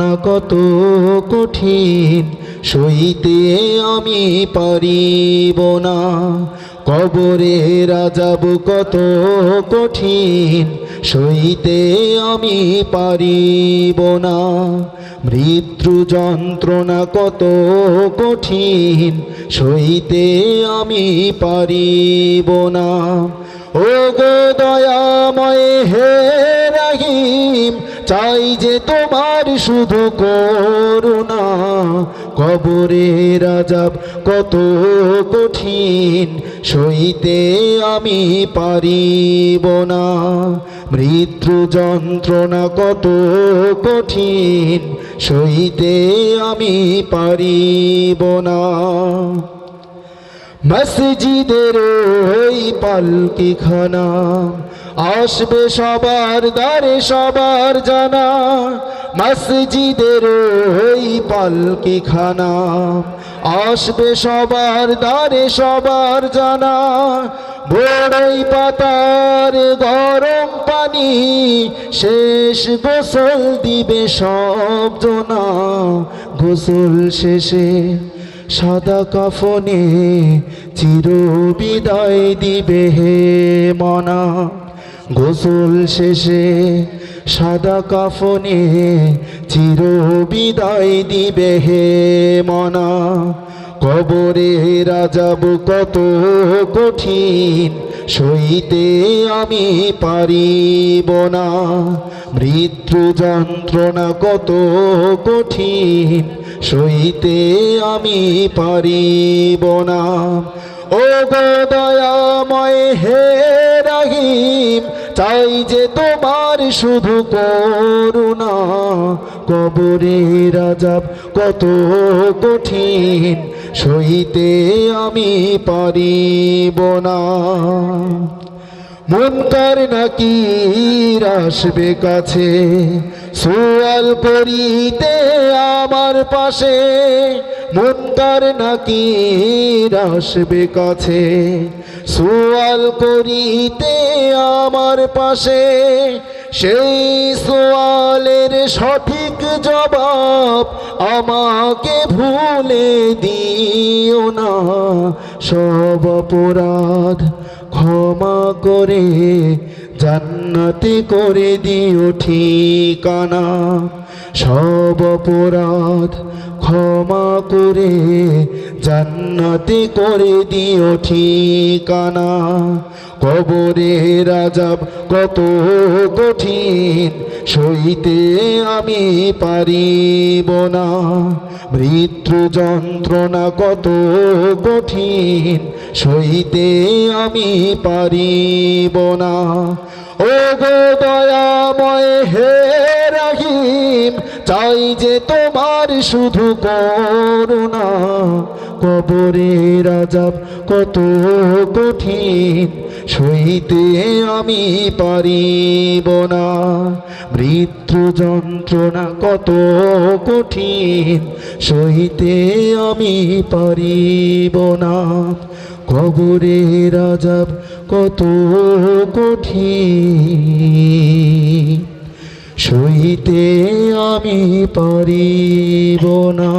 যন্ত্রণা কত কঠিন, সইতে আমি পারিব না। কবরে রাজাব কত কঠিন, সইতে আমি পারিব না। মৃত্যু যন্ত্রণা কত কঠিন, সইতে আমি পারিব না। ও গো দয়াময় হে রাহিম চাই যে তোমার শুধু করুণা, কবরে রাজাব কত কঠিন, সইতে আমি পারিব না। মৃত্যু যন্ত্রণা কত কঠিন, সইতে আমি পারিব না। মসজিদের ওই পালকি খানা আসবে সবার দ্বারে সবার জানা। মসজিদের ওই পালকি খানা আসবে সবার দ্বারে সবার জানা। বড়ই পাতার গরম পানি, শেষ গোসল দিবে সব জনা। গোসল শেষে সাদা কাফনে চির বিদায় দিবে হে মনা। গোসল শেষে সাদা কাফনে চির বিদায় দিবে হে মনা। কবরে রাজাব কত কঠিন, সইতে আমি পারিব না। মৃত্যু যন্ত্রণা কত কঠিন সইতে আমি পারিব না। ও গো দয়াময় হে রাহিম, চাই যে তোমার শুধু করুণা। কবরে রাজাব কত কঠিন সইতে আমি পারিব না। মুনকার নাকি আসবে কাছে? সোয়াল করিতে আমার পাশে। মুনকার নাকি আসবে কাছে? সোয়াল করিতে আমার পাশে। সেই সোয়ালের সঠিক জবাব আমাকে ভুলে দিও না। সব অপরাধ ক্ষমা করে জান্নাতে করে দিও ঠিকানা। সব অপরাধ ক্ষমা করে জান্নাতে করে দিও ঠিকানা। কবরে রাজাব কত কঠিন, সইতে আমি পারিব না। মৃত্যু যন্ত্রণা কত কঠিন, সইতে আমি পারিব না। ও গো দয়াময় হে চাই যে তোমার শুধু করুণা, কবরে রাজাব কত কঠিন, সইতে আমি পারিব না। মৃত্যু যন্ত্রণা কত কঠিন, সইতে আমি পারিব না। কবরে রাজাব কত কঠিন, সইতে আমি পারিব না।